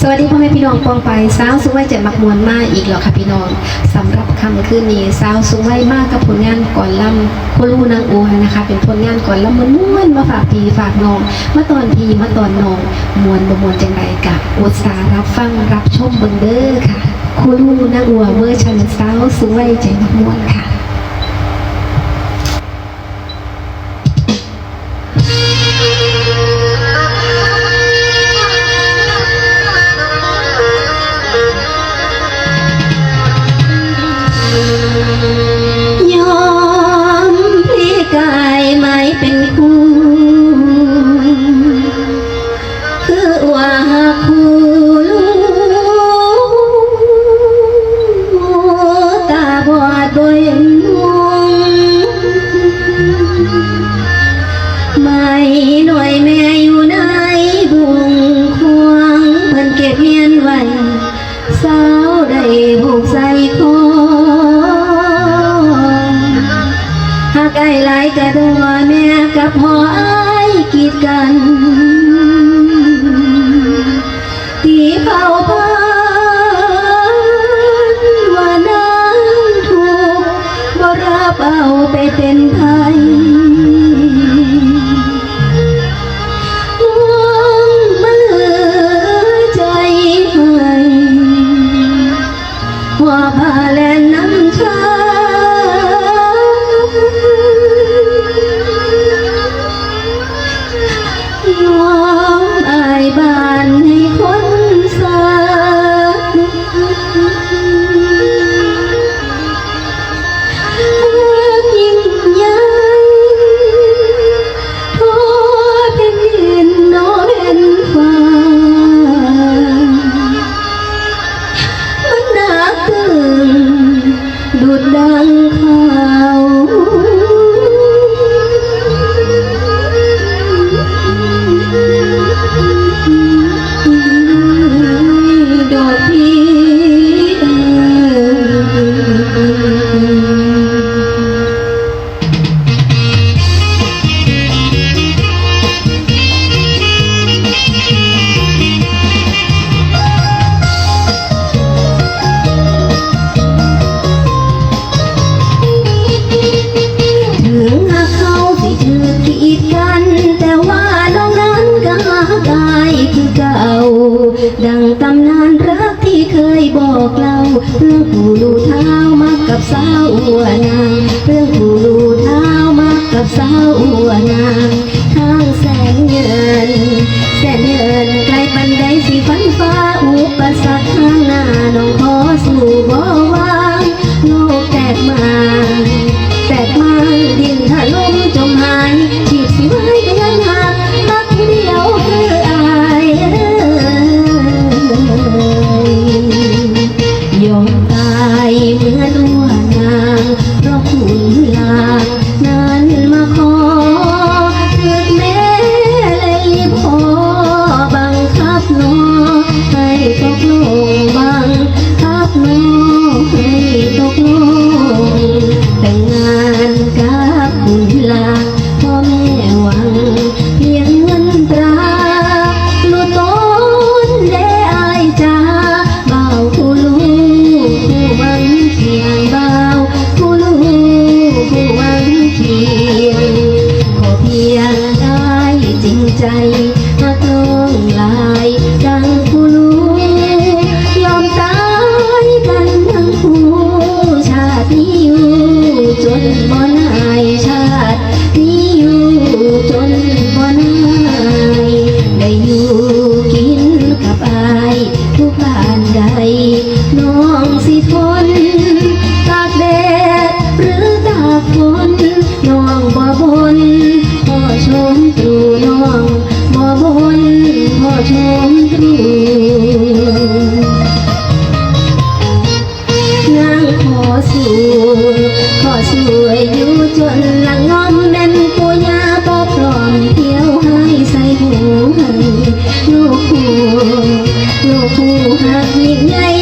สวัสดีพ่อแม่พี่น้องปองไปสาวสุวัยเจ็ดมักมวนมากอีกแล้วค่ะพี่น้องสำหรับคำคืนนี้สาวสุวัยมากกับผลงานก่อนลำคุลูนางอัวนะคะ เป็นผลงานก่อนลำม้วนมาฝากพี่ฝากน้องมาตอนพี่มาตอนน้องมวนบมวนจังไรกับอุตสารับฟังรับชมเบิงเด้อค่ะคุลูนางอัวเวอร์ชันสาวสุวัยเจ็ดมักมวนค่ะ เป็น หากไอ้หลายกระดัวแม่กับพ่อไอ้ายกีดกันที่เผาพ่อ ดังตำนานรักที่เคยบอกเล่าเรื่องผู้ลูเท้ามักกับสาวอัวนางเรื่องผู้ลูเท้ามักกับสาวอัวนางทางแสนเงินแสนเงินไกลปันใดสิฝันฟ้าอุปสรรคข้างหน้าน้องขอสู่บ่วางโลกแตกมา ตากฝนน้องบ่บนพ่อชมตรูน้องบ่บนพ่อชมตรูนางขอสู่ขอสวยอยู่จนละงอมแม่นปูยาบ่พร้อมเที่ยวให้ใส่หูให้ลูกผู้ลูกผู้หักยิ่งใหญ่